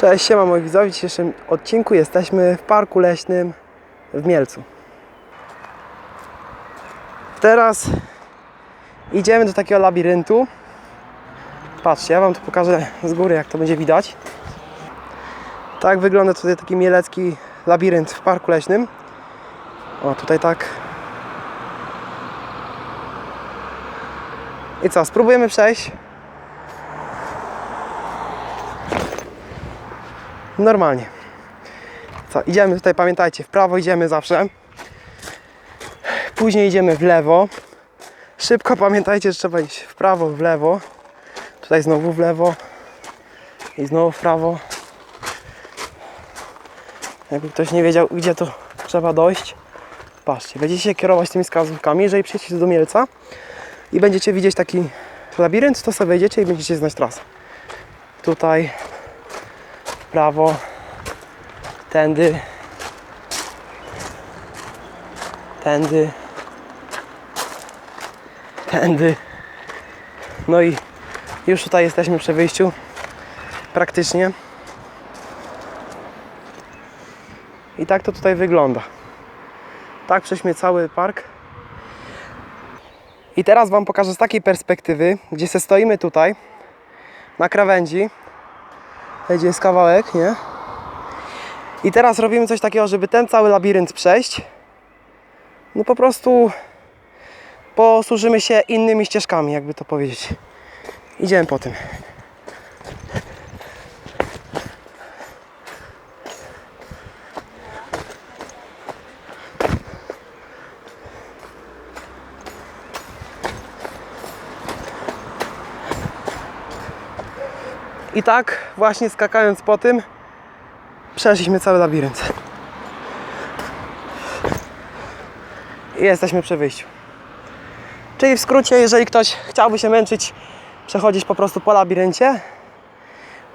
Cześć, siema moi widzowie. W dzisiejszym odcinku jesteśmy w parku leśnym w Mielcu. Teraz idziemy do takiego labiryntu. Patrzcie, ja wam to pokażę z góry, jak to będzie widać. Tak wygląda tutaj taki mielecki labirynt w parku leśnym. O, tutaj tak. I co, spróbujemy przejść. Normalnie. Co, idziemy tutaj, pamiętajcie, w prawo idziemy zawsze. Później idziemy w lewo. Szybko pamiętajcie, że trzeba iść w prawo, w lewo. Tutaj znowu w lewo. I znowu w prawo. Jakby ktoś nie wiedział, gdzie to trzeba dojść. Patrzcie, będziecie się kierować tymi wskazówkami. Jeżeli przyjdziecie do Mielca i będziecie widzieć taki labirynt, to sobie wejdziecie i będziecie znać trasę. Tutaj prawo, tędy, tędy, tędy. No i już tutaj jesteśmy przy wyjściu, praktycznie. I tak to tutaj wygląda. Tak prześmy cały park. I teraz Wam pokażę z takiej perspektywy, gdzie se stoimy tutaj, na krawędzi. Gdzie jest kawałek, nie? I teraz robimy coś takiego, żeby ten cały labirynt przejść. No po prostu posłużymy się innymi ścieżkami, jakby to powiedzieć. Idziemy po tym. I tak właśnie skakając po tym przeszliśmy cały labirynt. I jesteśmy przy wyjściu. Czyli w skrócie, jeżeli ktoś chciałby się męczyć, przechodzić po prostu po labiryncie,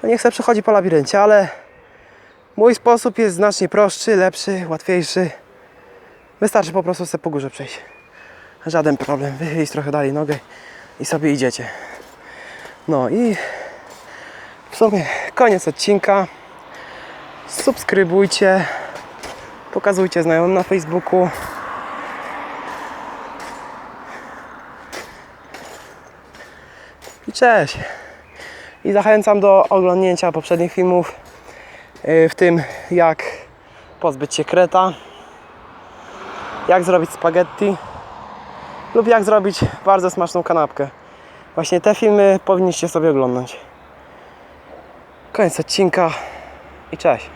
to niech sobie przechodzi po labiryncie, ale mój sposób jest znacznie prostszy, lepszy, łatwiejszy. Wystarczy po prostu sobie po górze przejść. Żaden problem. Wychylić trochę dalej nogę i sobie idziecie. No i sumie koniec odcinka. Subskrybujcie, pokazujcie znajomym na Facebooku. I cześć. I zachęcam do oglądnięcia poprzednich filmów, yy, w tym jak pozbyć się kreta, jak zrobić spaghetti lub jak zrobić bardzo smaczną kanapkę. Właśnie te filmy powinniście sobie oglądać. Koniec odcinka i cześć.